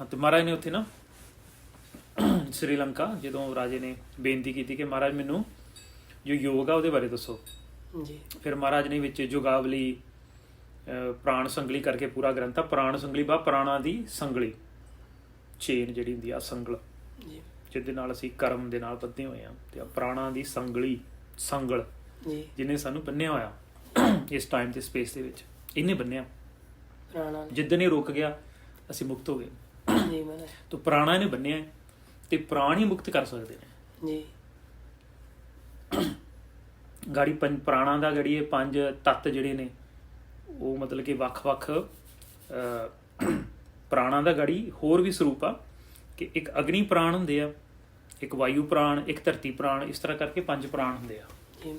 ਹਾਂ ਤੇ ਮਹਾਰਾਜ ਨੇ ਉੱਥੇ ਨਾ ਸ੍ਰੀਲੰਕਾ ਜਦੋਂ ਰਾਜੇ ਨੇ ਬੇਨਤੀ ਕੀਤੀ ਕਿ ਮਹਾਰਾਜ ਮੈਨੂੰ ਜੋ ਯੋਗ ਆ ਉਹਦੇ ਬਾਰੇ ਦੱਸੋ। ਜੀ। ਫਿਰ ਮਹਾਰਾਜ ਨੇ ਵਿੱਚ ਜੁਗਾਵਲੀ ਪ੍ਰਾਣ ਸੰਗਲੀ ਕਰਕੇ ਪੂਰਾ ਗ੍ਰੰਥ ਆ ਪ੍ਰਾਣ ਸੰਗਲੀ ਬਾ ਪ੍ਰਾਣਾ ਦੀ ਸੰਗਲੀ। ਚੇਨ ਜਿਹੜੀ ਹੁੰਦੀ ਆ ਸੰਗਲ। ਜੀ। ਜਿਹਦੇ ਨਾਲ ਅਸੀਂ ਕਰਮ ਦੇ ਨਾਲ ਬੱਧੇ ਹੋਏ ਆ ਤੇ ਆ ਪ੍ਰਾਣਾ ਦੀ ਸੰਗਲੀ ਸੰਗਲ ਜੀ। ਜਿਹਨੇ ਸਾਨੂੰ ਬੰਨਿਆ ਹੋਇਆ ਇਸ ਟਾਈਮ ਤੇ ਸਪੇਸ ਦੇ ਵਿੱਚ। ਇਹਨੇ ਬੰਨਿਆ। ਪ੍ਰਾਣਾ ਜਿੱਦਣ ਇਹ ਰੁਕ ਗਿਆ ਅਸੀਂ ਮੁਕਤ ਹੋ ਗਏ। ਜੀ ਮਹਾਰਾਜ। ਤੋ ਪ੍ਰਾਣਾ ਨੇ ਬੰਨਿਆ ਹੈ ਤੇ ਪ੍ਰਾਣ ਹੀ ਮੁਕਤ ਕਰ ਸਕਦੇ ਨੇ। ਜੀ। ਗਾੜੀ ਪੰਜ ਪ੍ਰਾਣਾ ਦਾ ਗੜੀ ਇਹ ਪੰਜ ਤੱਤ ਜਿਹੜੇ ਨੇ ਉਹ ਮਤਲਬ ਕਿ ਵੱਖ-ਵੱਖ ਪ੍ਰਾਣਾ ਦਾ ਗੜੀ ਹੋਰ ਵੀ ਸਰੂਪ ਆ ਕਿ ਇੱਕ ਅਗਨੀ ਪ੍ਰਾਣ ਹੁੰਦੇ ਆ ਇੱਕ ਵਾਯੂ ਪ੍ਰਾਣ ਇੱਕ ਧਰਤੀ ਪ੍ਰਾਣ ਇਸ ਤਰ੍ਹਾਂ ਕਰਕੇ ਪੰਜ ਪ੍ਰਾਣ ਹੁੰਦੇ ਆ। ਜੀ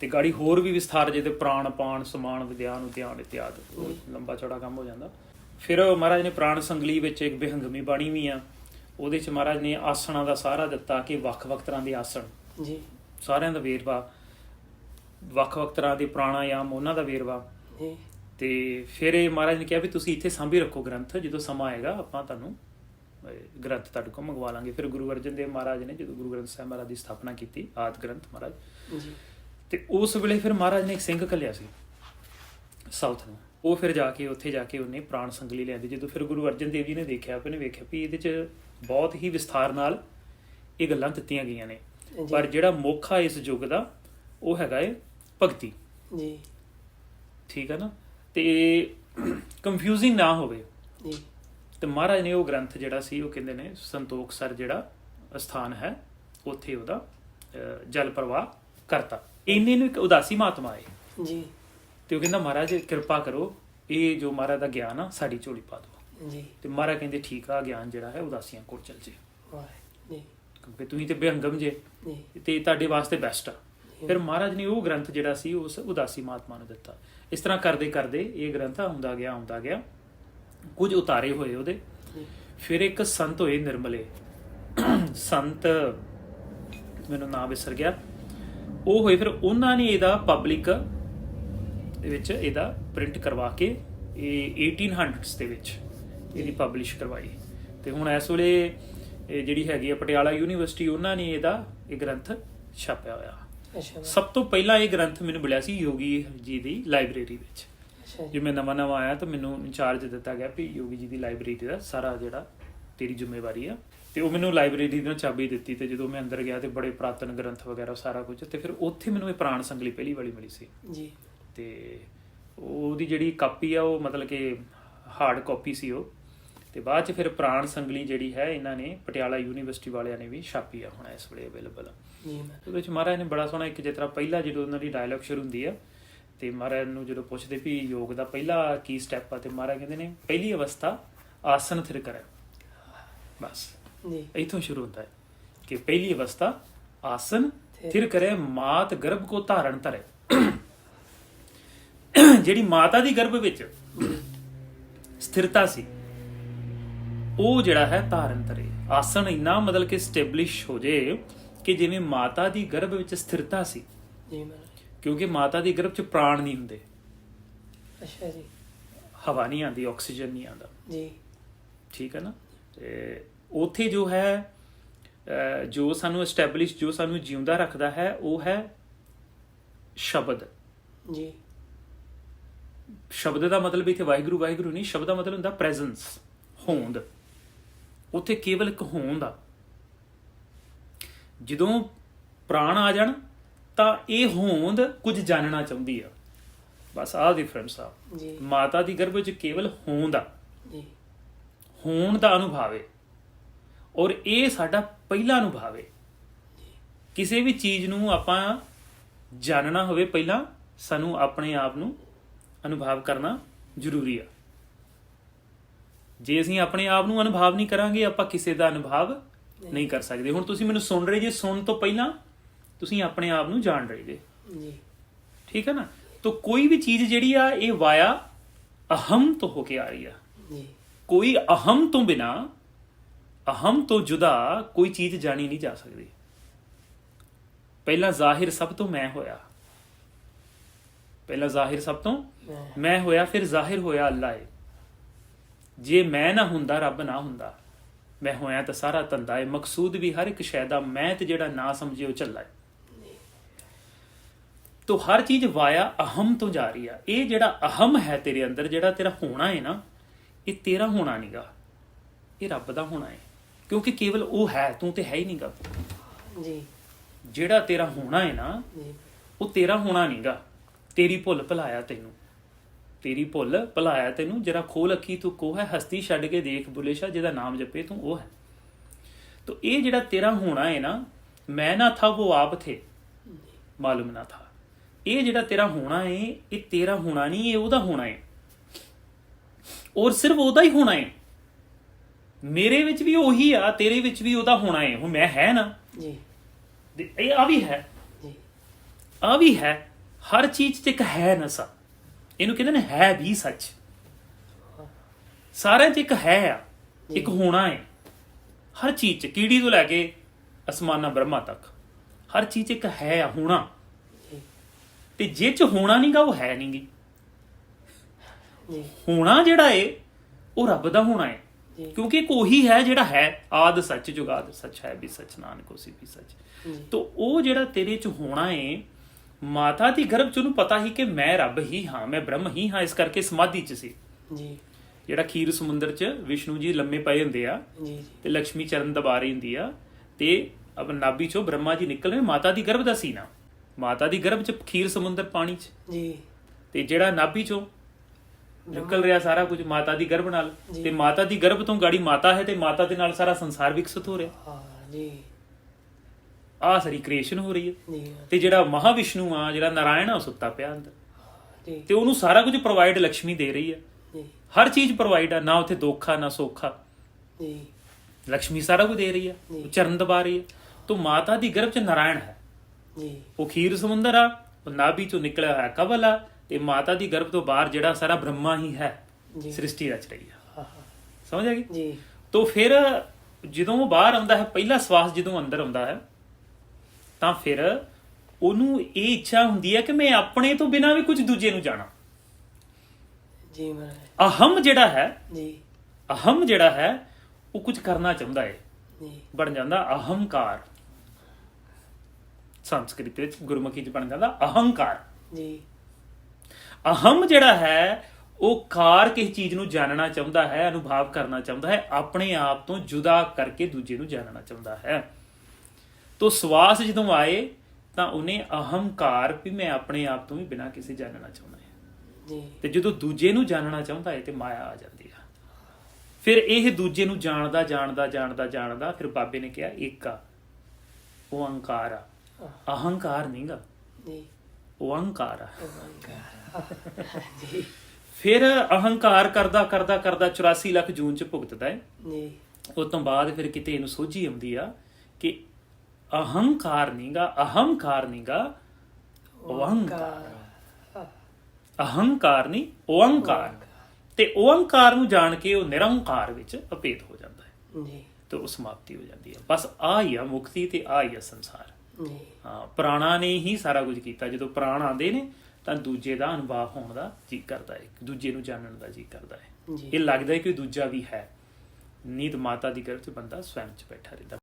ਤੇ ਗਾੜੀ ਹੋਰ ਵੀ ਵਿਸਥਾਰ ਜਿਹਦੇ ਪ੍ਰਾਣ ਪਾਣ ਸਮਾਨ ਵਿਦਿਆਨ ਉਦਿਆਨ ਇਤਿਆਦ ਲੰਬਾ ਚੌੜਾ ਕੰਮ ਹੋ ਜਾਂਦਾ। ਫਿਰ ਮਹਾਰਾਜ ਨੇ ਪ੍ਰਾਣ ਸੰਗਲੀ ਵਿੱਚ ਇੱਕ ਬਿਹੰਗਮੀ ਬਾਣੀ ਵੀ ਆ ਉਹਦੇ ਚ ਮਹਾਰਾਜ ਨੇ ਆਸਣਾਂ ਦਾ ਸਾਰਾ ਦਿੱਤਾ ਕਿ ਵੱਖ-ਵੱਖ ਤਰ੍ਹਾਂ ਦੇ ਆਸਣ। ਜੀ। ਸਾਰਿਆਂ ਦਾ ਵੇਰਵਾ। ਵੱਖ-ਵੱਖ ਤਰ੍ਹਾਂ ਦੇ ਪ੍ਰਾਣਾਯਾਮ ਉਹਨਾਂ ਦਾ ਵੇਰਵਾ। ਜੀ। ਤੇ ਫਿਰ ਇਹ ਮਹਾਰਾਜ ਨੇ ਕਿਹਾ ਵੀ ਤੁਸੀਂ ਇੱਥੇ ਸਾਂਭੀ ਰੱਖੋ ਗ੍ਰੰਥ ਜਦੋਂ ਸਮਾਂ ਆਏਗਾ ਆਪਾਂ ਤੁਹਾਨੂੰ ਗ੍ਰੰਥ ਤੁਹਾਡੇ ਕੋਲ ਮੰਗਵਾ ਲਾਂਗੇ। ਫਿਰ ਗੁਰੂ ਅਰਜਨ ਦੇਵ ਮਹਾਰਾਜ ਨੇ ਜਦੋਂ ਗੁਰੂ ਗ੍ਰੰਥ ਸਾਹਿਬ ਮਹਾਰਾਜ ਦੀ ਸਥਾਪਨਾ ਕੀਤੀ ਆਦ ਗ੍ਰੰਥ ਮਹਾਰਾਜ ਜੀ। ਤੇ ਉਸ ਵੇਲੇ ਫਿਰ ਮਹਾਰਾਜ ਨੇ ਇੱਕ ਸਿੰਘ ਘੱਲਿਆ ਸੀ ਸਾਊਥ ਨੂੰ। ਉਹ ਫਿਰ ਜਾ ਕੇ ਉੱਥੇ ਜਾ ਕੇ ਉਹਨੇ ਪ੍ਰਾਣ ਸੰਗਲੀ ਲਿਆਂਦੀ। ਜਦੋਂ ਫਿਰ ਗੁਰੂ ਅਰਜਨ ਦੇਵ ਜੀ ਨੇ ਦੇਖਿਆ ਫਿਰ ਨੇ ਵੇਖਿਆ ਵੀ ਇਹਦੇ 'ਚ ਬਹੁਤ ਹੀ ਵਿਸਥਾਰ ਨਾਲ ਇਹ ਗੱਲਾਂ ਦਿੱਤੀਆਂ ਗਈਆਂ ਨੇ। ਪਰ ਜਿਹੜਾ ਮੁੱਖ ਆ ਇਸ ਯੁੱਗ ਦਾ ਉਹ ਹੈਗਾ ਏ ਭਗਤੀ। ਜੀ। ਠੀਕ ਹੈ ਨਾ? ਤੇ ਕੰਫਿਊਜ਼ਿੰਗ ਨਾ ਹੋਵੇ। ਜੀ। ਤੇ ਮਹਾਰਾਜ ਨੇ ਉਹ ਗ੍ਰੰਥ ਜਿਹੜਾ ਸੀ ਉਹ ਕਹਿੰਦੇ ਨੇ ਸੰਤੋਖ ਸਰ ਜਿਹੜਾ ਸਥਾਨ ਹੈ ਉੱਥੇ ਉਹਦਾ ਜਲ ਪ੍ਰਵਾਹ ਕਰਤਾ। ਇੰਨੇ ਨੂੰ ਇੱਕ ਉਦਾਸੀ ਮਹਾਤਮਾ ਆਏ ਜੀ। ਤੇ ਉਹ ਕਹਿੰਦਾ ਮਹਾਰਾਜ ਕਿਰਪਾ ਕਰੋ ਇਹ ਜੋ ਮਹਾਰਾਜ ਦਾ ਗਿਆਨ ਆ ਸਾਡੀ ਝੋਲੀ ਪਾ ਦਿਓ। ਜੀ। ਤੇ ਮਹਾਰਾਜ ਕਹਿੰਦੇ ਠੀਕ ਆ ਗਿਆਨ ਜਿਹੜਾ ਹੈ ਉਦਾਸੀਆਂ ਕੋਲ ਚੱਲ ਜੇ। ਵਾਹ ਜੀ। ਕਿਉਂਕਿ ਤੁਸੀਂ ਤੇ ਬੇਹੰਗਮ ਜੇ। ਜੀ। ਤੇ ਤੁਹਾਡੇ ਵਾਸਤੇ ਬੈਸਟ ਆ। ਫਿਰ ਮਹਾਰਾਜ ਨੇ ਉਹ ਗ੍ਰੰਥ ਜਿਹੜਾ ਸੀ ਉਸ ਉਦਾਸੀ ਮਹਾਤਮਾ ਨੂੰ ਦਿੱਤਾ। ਇਸ ਤਰ੍ਹਾਂ ਕਰਦੇ ਕਰਦੇ ਇਹ ਗ੍ਰੰਥ ਆਉਂਦਾ ਗਿਆ ਆਉਂਦਾ ਗਿਆ। ਕੁਝ ਉਤਾਰੇ ਹੋਏ ਉਹਦੇ। ਫਿਰ ਇੱਕ ਸੰਤ ਹੋਏ ਨਿਰਮਲੇ। ਸੰਤ ਮੈਨੂੰ ਨਾਮ ਵਿਸਰ ਗਿਆ। ਉਹ ਹੋਏ ਫਿਰ ਉਹਨਾਂ ਨੇ ਇਹਦਾ ਪਬਲਿਕ ਵਿੱਚ ਇਹਦਾ ਪ੍ਰਿੰਟ ਕਰਵਾ ਕੇ ਇਹ 1800s ਦੇ ਵਿੱਚ ਇਹਦੀ ਪਬਲਿਸ਼ ਕਰਵਾਈ। ਤੇ ਹੁਣ ਇਸ ਵੇਲੇ ਇਹ ਜਿਹੜੀ ਹੈਗੀ ਆ ਪਟਿਆਲਾ ਯੂਨੀਵਰਸਿਟੀ ਉਹਨਾਂ ਨੇ ਇਹਦਾ ਇਹ ਗ੍ਰੰਥ ਛਾਪਿਆ ਹੋਇਆ। ਅੱਛਾ ਸਭ ਤੋਂ ਪਹਿਲਾਂ ਇਹ ਗ੍ਰੰਥ ਮੈਨੂੰ ਮਿਲਿਆ ਸੀ ਯੋਗੀ ਜੀ ਦੀ ਲਾਇਬ੍ਰੇਰੀ ਵਿੱਚ। ਜੀ। ਜਿਵੇਂ ਨਵਾਂ ਨਵਾਂ ਆਇਆ ਤਾਂ ਮੈਨੂੰ ਇੰਚਾਰਜ ਦਿੱਤਾ ਗਿਆ ਵੀ ਯੋਗੀ ਜੀ ਦੀ ਲਾਇਬ੍ਰੇਰੀ ਦਾ ਸਾਰਾ ਜਿਹੜਾ ਤੇਰੀ ਜ਼ਿੰਮੇਵਾਰੀ ਆ। ਤੇ ਉਹ ਮੈਨੂੰ ਲਾਇਬ੍ਰੇਰੀ ਦੀ ਚਾਬੀ ਦਿੱਤੀ ਤੇ ਜਦੋਂ ਮੈਂ ਅੰਦਰ ਗਿਆ ਤੇ ਬੜੇ ਪ੍ਰਾਤਨ ਗ੍ਰੰਥ ਵਗੈਰਾ ਸਾਰਾ ਕੁਝ ਤੇ ਫਿਰ ਉੱਥੇ ਮੈਨੂੰ ਇਹ ਪ੍ਰਾਣ ਸੰਗਲੀ ਪਹਿਲੀ ਵਾਲੀ ਮਿਲੀ ਸੀ। ਜੀ। ਤੇ ਉਹਦੀ ਜਿਹੜੀ ਕਾਪੀ ਆ ਉਹ ਮਤਲਬ ਕਿ ਹਾਰਡ ਕਾਪੀ ਸੀ ਉਹ। ਤੇ ਬਾਅਦ ਚ ਫਿਰ ਪ੍ਰਾਣ ਸੰਗਲੀ ਜਿਹੜੀ ਹੈ ਇਹਨਾਂ ਨੇ ਪਟਿਆਲਾ ਯੂਨੀਵਰਸਿਟੀ ਵਾਲਿਆਂ ਨੇ ਵੀ ਛਾਪੀ ਆ ਹੁਣ ਇਸ ਵੇਲੇ ਅਵੇਲੇਬਲ ਆ ਉਹਦੇ ਵਿੱਚ ਮਹਾਰਾਜ ਨੇ ਬੜਾ ਸੋਹਣਾ ਇੱਕ ਜਿਸ ਤਰ੍ਹਾਂ ਪਹਿਲਾ ਜਦੋਂ ਉਹਨਾਂ ਦੀ ਡਾਇਲੌਗ ਸ਼ੁਰੂ ਹੁੰਦੀ ਆ ਤੇ ਮਹਾਰਾਜ ਨੂੰ ਜਦੋਂ ਪੁੱਛਦੇ ਵੀ ਯੋਗ ਦਾ ਪਹਿਲਾ ਕੀ ਸਟੈਪ ਆ ਤੇ ਮਹਾਰਾਜ ਕਹਿੰਦੇ ਨੇ ਪਹਿਲੀ ਅਵਸਥਾ ਆਸਨ ਥਿਰ ਕਰੇ। ਬਸ। ਜੀ। ਇੱਥੋਂ ਸ਼ੁਰੂ ਹੁੰਦਾ ਹੈ ਕਿ ਪਹਿਲੀ ਅਵਸਥਾ ਆਸਨ ਥਿਰ ਕਰੇ ਮਾਤ ਗਰਭ ਕੋ ਧਾਰਨ ਧਰੇ। ਜਿਹੜੀ ਮਾਤਾ ਦੀ ਗਰਭ ਵਿੱਚ ਸਥਿਰਤਾ ਸੀ ਉਹ ਜਿਹੜਾ ਹੈ ਧਾਰਨ ਧਰੇ। ਆਸਨ ਇੰਨਾ ਮਤਲਬ ਕਿ ਸਟੈਬਲਿਸ਼ ਹੋ ਜੇ ਕਿ ਜਿਵੇਂ ਮਾਤਾ ਦੀ ਗਰਭ ਵਿੱਚ ਸਥਿਰਤਾ ਸੀ। ਜੀ ਕਿਉਂਕਿ ਮਾਤਾ ਦੀ ਗਰਭ 'ਚ ਪ੍ਰਾਣ ਨਹੀਂ ਹੁੰਦੇ। ਅੱਛਾ ਜੀ। ਹਵਾ ਨਹੀਂ ਆਉਂਦੀ ਆਕਸੀਜਨ ਨਹੀਂ ਆਉਂਦਾ। ਜੀ। ਠੀਕ ਹੈ ਨਾ? ਤੇ ਉਥੇ ਜੋ ਹੈ ਜੋ ਸਾਨੂੰ ਐਸਟੈਬਲਿਸ਼ ਜੋ ਸਾਨੂੰ ਜਿਉਂਦਾ ਰੱਖਦਾ ਹੈ ਉਹ ਹੈ ਸ਼ਬਦ। ਜੀ। ਸ਼ਬਦ ਦਾ ਮਤਲਬ ਇੱਥੇ ਵਾਹਿਗੁਰੂ ਵਾਹਿਗੁਰੂ ਨਹੀਂ ਸ਼ਬਦ ਦਾ ਮਤਲਬ ਹੁੰਦਾ ਪ੍ਰੈਜ਼ੈਂਸ ਹੋਂਦ। ਉਥੇ ਕੇਵਲ ਇੱਕ ਹੋਂਦ ਆ। ਜਦੋਂ ਪ੍ਰਾਣ ਆ ਜਾਣ ਤਾਂ ਇਹ ਹੋਂਦ ਕੁਝ ਜਾਣਨਾ ਚਾਹੁੰਦੀ ਆ। ਬਸ ਆਹ ਡਿਫਰੈਂਸ ਆ। ਜੀ। ਮਾਤਾ ਦੀ ਗਰਭ ਵਿੱਚ ਕੇਵਲ ਹੋਂਦ ਆ। ਜੀ। ਹੋਣ ਦਾ ਅਨੁਭਵ ਹੈ ਔਰ ਇਹ ਸਾਡਾ ਪਹਿਲਾ ਅਨੁਭਵ ਹੈ ਕਿਸੇ ਵੀ ਚੀਜ਼ ਨੂੰ ਆਪਾਂ ਜਾਣਨਾ ਹੋਵੇ ਪਹਿਲਾਂ ਸਾਨੂੰ ਆਪਣੇ ਆਪ ਨੂੰ ਅਨੁਭਵ ਕਰਨਾ ਜ਼ਰੂਰੀ ਆ। ਜੇ ਅਸੀਂ ਆਪਣੇ ਆਪ ਨੂੰ ਅਨੁਭਵ ਨਹੀਂ ਕਰਾਂਗੇ ਆਪਾਂ ਕਿਸੇ ਦਾ ਅਨੁਭਵ ਨਹੀਂ। ਕਰ ਸਕਦੇ। ਹੁਣ ਤੁਸੀਂ ਮੈਨੂੰ ਸੁਣ ਰਹੇ ਜੇ ਸੁਣਨ ਤੋਂ ਪਹਿਲਾਂ ਤੁਸੀਂ ਆਪਣੇ ਆਪ ਨੂੰ ਜਾਣ ਰਹੇ ਜੇ। ਜੀ। ਠੀਕ ਹੈ ਨਾ? ਤਾਂ ਕੋਈ ਵੀ ਚੀਜ਼ ਜਿਹੜੀ ਆ ਇਹ ਵਾਇਆ ਅਹਮ ਤੋਂ ਹੋ ਕੇ ਆ ਰਹੀ ਆ। ਜੀ। ਕੋਈ ਅਹਮ ਤੋਂ ਬਿਨਾ ਅਹਮ ਤੋਂ ਜੁਦਾ ਕੋਈ ਚੀਜ਼ ਜਾਣੀ ਨਹੀਂ ਜਾ ਸਕਦੀ। ਪਹਿਲਾਂ ਜ਼ਾਹਿਰ ਸਭ ਤੋਂ ਮੈਂ ਹੋਇਆ। ਪਹਿਲਾਂ ਜ਼ਾਹਿਰ ਸਭ ਤੋਂ? ਮੈਂ ਹੋਇਆ ਫਿਰ ਜ਼ਾਹਿਰ ਹੋਇਆ ਅੱਲਾ ਹੈ ਜੇ ਮੈਂ ਨਾ ਹੁੰਦਾ ਰੱਬ ਨਾ ਹੁੰਦਾ ਮੈਂ ਹੋਇਆ ਤਾਂ ਸਾਰਾ ਧੰਦਾ ਹੈ ਮਕਸੂਦ ਵੀ ਹਰ ਇੱਕ ਸ਼ੈ ਦਾ ਮੈਂ ਤੇ ਜਿਹੜਾ ਨਾ ਸਮਝੇ ਉਹ ਚੱਲਾ ਹੈ ਤੋ ਹਰ ਚੀਜ਼ ਵਾਇਆ ਅਹਮ ਤੋਂ ਜਾ ਰਹੀ ਆ। ਇਹ ਜਿਹੜਾ ਅਹਮ ਹੈ ਤੇਰੇ ਅੰਦਰ ਜਿਹੜਾ ਤੇਰਾ ਹੋਣਾ ਹੈ ਨਾ ਇਹ ਤੇਰਾ ਹੋਣਾ ਨਹੀਂਗਾ ਇਹ ਰੱਬ ਦਾ ਹੋਣਾ ਹੈ ਕਿਉਂਕਿ ਕੇਵਲ ਉਹ ਹੈ ਤੂੰ ਤੇ ਹੈ ਹੀ ਨਹੀਂਗਾ ਜੀ। ਜਿਹੜਾ ਤੇਰਾ ਹੋਣਾ ਹੈ ਨਾ ਉਹ ਤੇਰਾ ਹੋਣਾ ਨਹੀਂਗਾ ਤੇਰੀ ਭੁੱਲ ਭੁਲਾਇਆ ਤੈਨੂੰ। ਤੇਰੀ ਭੁੱਲ ਭੁਲਾਇਆ ਤੈਨੂੰ ਜਰਾ ਖੋਲ ਅੱਖੀ ਤੂੰ ਕੋ ਹੈ ਹਸਤੀ ਛੱਡ ਕੇ ਦੇਖ ਬੁਲੇਸ਼ਾ ਜਿਹਦਾ ਨਾਮ ਜਪੇ ਤੂੰ ਉਹ ਹੈ। ਤੋ ਇਹ ਜਿਹੜਾ ਤੇਰਾ ਹੋਣਾ ਹੈ ਨਾ ਮੈਂ ਨਾ ਥਾ ਉਹ ਆਪ ਥੇ। ਮਾਲੂਮ ਨਾ ਥਾ। ਇਹ ਜਿਹੜਾ ਤੇਰਾ ਹੋਣਾ ਹੈ ਇਹ ਤੇਰਾ ਹੋਣਾ ਨਹੀਂ ਇਹ ਉਹਦਾ ਹੋਣਾ ਹੈ ਔਰ ਸਿਰਫ ਉਹਦਾ ਹੀ ਹੋਣਾ ਹੈ ਮੇਰੇ ਵਿੱਚ ਵੀ ਉਹੀ ਆ ਤੇਰੇ ਵਿੱਚ ਵੀ ਉਹਦਾ ਹੋਣਾ ਹੈ ਹੁਣ ਮੈਂ ਹੈ ਨਾ। ਜੀ। ਇਹ ਆ ਵੀ ਹੈ। ਜੀ। ਆ ਵੀ ਹੈ। ਹਰ ਚੀਜ਼ 'ਚ ਇੱਕ ਹੈ ਨਸਾ ਇਹਨੂੰ ਕਹਿੰਦੇ ਨੇ ਹੈ ਵੀ ਸੱਚ। ਸਾਰਿਆਂ 'ਚ ਇੱਕ ਹੈ ਆ ਇੱਕ ਹੋਣਾ ਹੈ ਹਰ ਚੀਜ਼ 'ਚ ਕੀੜੀ ਤੋਂ ਲੈ ਕੇ ਅਸਮਾਨਾਂ ਬ੍ਰਹਮਾ ਤੱਕ। ਹਰ ਚੀਜ਼ ਇੱਕ ਹੈ ਆ ਹੋਣਾ। ਤੇ ਜੇ 'ਚ ਹੋਣਾ ਨਹੀਂਗਾ ਉਹ ਹੈ ਨਹੀਂਗੀ ਹੋਣਾ ਜਿਹੜਾ ਏ ਉਹ ਰੱਬ ਦਾ ਹੋਣਾ ਜੀ। ਕਿਉਂਕਿ ਕੋਈ ਹੈ ਜਿਹੜਾ ਹੈ ਆਦ ਸੱਚ ਜੁਗਾਦ ਸੱਚ ਹੈ ਵੀ ਸੱਚ ਨਾਨਕ ਹੋਸੀ ਵੀ ਸੱਚ। ਤੋ ਉਹ ਜਿਹੜਾ ਤੇਰੇ ਚ ਹੋਣਾ ਏ ਮਾਤਾ ਦੀ ਗਰਭ ਚ ਉਹਨੂੰ ਪਤਾ ਹੀ ਕਿ ਮੈਂ ਰੱਬ ਹੀ ਹਾਂ ਮੈਂ ਬ੍ਰਹਮ ਹੀ ਹਾਂ ਇਸ ਕਰਕੇ ਸਮਾਧੀ ਚ ਸੀ। ਜੀ। ਜਿਹੜਾ ਖੀਰ ਸਮੁੰਦਰ ਚ ਵਿਸ਼ਨੂੰ ਜੀ ਲੰਮੇ ਪਏ ਹੁੰਦੇ ਆ ਜੀ ਤੇ ਲక్ష్ਮੀ ਚਰਨ ਦਬਾ ਰਹੀ ਹੁੰਦੀ ਆ ਤੇ ਅਬ ਨਾਭੀ ਚੋਂ ਬ੍ਰਹਮਾ ਜੀ ਨਿਕਲ ਰਹੇ ਮਾਤਾ ਦੀ ਗਰਭ ਦਾ ਸੀ ਨਾ ਮਾਤਾ ਦੀ ਗਰਭ ਚ ਖੀਰ ਸਮੁੰਦਰ ਪਾਣੀ ਚ। ਜੀ। ਤੇ ਜਿਹੜਾ ਨਾਭੀ ਚੋਂ ਨਿਕਲ ਰਿਹਾ ਸਾਰਾ ਕੁਝ ਮਾਤਾ ਦੀ ਗਰਭ ਨਾਲ। ਤੇ ਮਾਤਾ ਦੀ ਗਰਭ ਤੋਂ ਗਾੜੀ ਮਾਤਾ ਹੈ ਤੇ ਮਾਤਾ ਦੇ ਨਾਲ ਸਾਰਾ ਸੰਸਾਰ ਵਿਕਸਿਤ ਹੋ ਰਿਹਾ। ਹਾਂ ਜੀ। ਆ ਸਾਰੀ ਕ੍ਰੀਏਸ਼ਨ ਹੋ ਰਹੀ ਹੈ। ਤੇ ਜਿਹੜਾ ਮਹਾਵਿਸ਼ਨੂੰ ਆ ਜਿਹੜਾ ਨਾਰਾਇਣ ਆ ਸੁੱਤਾ ਪਿਆ ਅੰਦਰ। ਤੇ ਉਹਨੂੰ ਸਾਰਾ ਕੁਝ ਪ੍ਰੋਵਾਈਡ ਲక్ష్ਮੀ ਦੇ ਰਹੀ ਹੈ। ਹਰ ਚੀਜ਼ ਪ੍ਰੋਵਾਈਡ ਆ ਨਾ ਉੱਥੇ ਦੋਖਾ ਨਾ ਸੋਖਾ। ਜੀ। ਲక్ష్ਮੀ ਸਾਰਾ ਕੁਝ ਦੇ ਰਹੀ ਹੈ। ਚਰਨ ਦਬਾ ਰਹੀ ਹੈ। ਤੋ ਮਾਤਾ ਦੀ ਗਰਭ ਚ ਨਾਰਾਇਣ ਹੈ। ਉਹ ਖੀਰ ਸਮੁੰਦਰ ਆ ਉਹ ਨਾਭੀ ਚੋਂ ਨਿਕਲਿਆ ਹੋਇਆ ਕਵਲ ਆ ਤੇ ਮਾਤਾ ਦੀ ਗਰਭ ਤੋਂ ਬਾਹਰ ਜਿਹੜਾ ਸਾਰਾ ਬ੍ਰਹਮਾ ਹੀ ਹੈ ਸ੍ਰਿਸ਼ਟੀ ਰਚ ਰਹੀ ਹੈ। ਸਮਝ ਆ ਗਈ? ਜੀ। ਤੋਂ ਫਿਰ ਜਦੋਂ ਉਹ ਬਾਹਰ ਆਉਂਦਾ ਹੈ ਪਹਿਲਾ ਸਵਾਸ ਜਦੋਂ ਅੰਦਰ ਆਉਂਦਾ ਹੈ ਤਾਂ ਫਿਰ ਉਹਨੂੰ ਇਹ ਇੱਛਾ ਹੁੰਦੀ ਹੈ ਕਿ ਮੈਂ ਆਪਣੇ ਤੋਂ ਬਿਨਾਂ ਵੀ ਕੁਝ ਦੂਜੇ ਨੂੰ ਜਾਣਾ। ਜੀ ਮਹਾਰਾਜ। ਅਹਮ ਜਿਹੜਾ ਹੈ ਜੀ। ਅਹਮ ਜਿਹੜਾ ਹੈ ਉਹ ਕੁਝ ਕਰਨਾ ਚਾਹੁੰਦਾ ਹੈ। ਜੀ। ਬਣ ਜਾਂਦਾ ਅਹੰਕਾਰ। ਸੰਸਕ੍ਰਿਤ ਵਿੱਚ ਗੁਰਮੁਖੀ ਚ ਬਣ ਜਾਂਦਾ ਅਹੰਕਾਰ। ਜੀ। ਅਹਮ ਜਿਹੜਾ ਹੈ ਉਹ ਕਾਰ ਕਿਸੇ ਚੀਜ਼ ਨੂੰ ਜਾਣਨਾ ਚਾਹੁੰਦਾ ਹੈ ਅਨੁਭਵ ਕਰਨਾ ਚਾਹੁੰਦਾ ਹੈ ਆਪਣੇ ਆਪ ਤੋਂ ਜੁਦਾ ਕਰਕੇ ਦੂਜੇ ਨੂੰ ਜਾਣਨਾ ਚਾਹੁੰਦਾ ਹੈ। ਤੋ ਸਵਾਸ ਜਦੋਂ ਆਏ ਤਾਂ ਉਹਨੇ ਅਹੰਕਾਰ ਵੀ ਮੈਂ ਆਪਣੇ ਆਪ ਤੋਂ ਵੀ ਬਿਨਾਂ ਕਿਸੇ ਜਾਣਨਾ ਚਾਹੁੰਦਾ ਹੈ। ਜੀ। ਤੇ ਜਦੋਂ ਦੂਜੇ ਨੂੰ ਜਾਣਨਾ ਚਾਹੁੰਦਾ ਹੈ ਤੇ ਮਾਇਆ ਆ ਜਾਂਦੀ ਆ। ਫਿਰ ਇਹ ਦੂਜੇ ਨੂੰ ਜਾਣਦਾ ਜਾਣਦਾ ਜਾਣਦਾ ਜਾਣਦਾ ਫਿਰ ਬਾਬੇ ਨੇ ਕਿਹਾ ਇੱਕ ਆ ਉਹ ਅਹੰਕਾਰ ਆ। ਅਹੰਕਾਰ ਨਹੀਂਗਾ। ਜੀ। ਉਹ ਅਹੰਕਾਰ ਆ। ਜੀ। ਫਿਰ ਅਹੰਕਾਰ ਕਰਦਾ ਕਰਦਾ ਕਰਦਾ 84 ਲੱਖ ਜੂਨ ਚ ਭੁਗਤਦਾ ਹੈ। ਜੀ। ਉਸ ਤੋਂ ਬਾਅਦ ਫਿਰ ਕਿਤੇ ਇਹਨੂੰ ਸੋਝੀ ਆਉਂਦੀ ਆ ਕਿ ਅਹੰਕਾਰ ਨਹੀਂਗਾ ਅਹੰਕਾਰ ਨਹੀਂਗਾ ਓੰਕਾਰ ਅਹੰਕਾਰ ਨਹੀਂ ਓੰਕਾਰ ਤੇ ਓੰਕਾਰ ਨੂੰ ਜਾਣ ਕੇ ਉਹ ਨਿਰੰਕਾਰ ਵਿੱਚ ਅਪੇਤ ਹੋ ਜਾਂਦਾ ਹੈ ਜੀ ਤੇ ਉਹ ਸਮਾਪਤੀ ਹੋ ਜਾਂਦੀ ਹੈ ਬਸ ਆ ਹੀ ਆ ਮੁਕਤੀ ਤੇ ਆ ਹੀ ਆ ਸੰਸਾਰ ਜੀ ਹਾਂ ਪ੍ਰਾਣਾ ਨੇ ਹੀ ਸਾਰਾ ਕੁਝ ਕੀਤਾ ਜਦੋਂ ਪ੍ਰਾਣ ਆਉਂਦੇ ਨੇ ਤਾਂ ਦੂਜੇ ਦਾ ਅਨੁਭਵ ਹੋਣ ਦਾ ਜੀ ਕਰਦਾ ਹੈ ਦੂਜੇ ਨੂੰ ਜਾਣਨ ਦਾ ਜੀ ਕਰਦਾ ਹੈ ਇਹ ਲੱਗਦਾ ਹੈ ਕਿ ਦੂਜਾ ਵੀ ਹੈ ਨੀਤ ਮਾਤਾ ਦੀ ਗਰਭ ਚ ਬੰਦਾ ਸਵੈਮ ਚ ਬੈਠਾ ਰਹਿੰਦਾ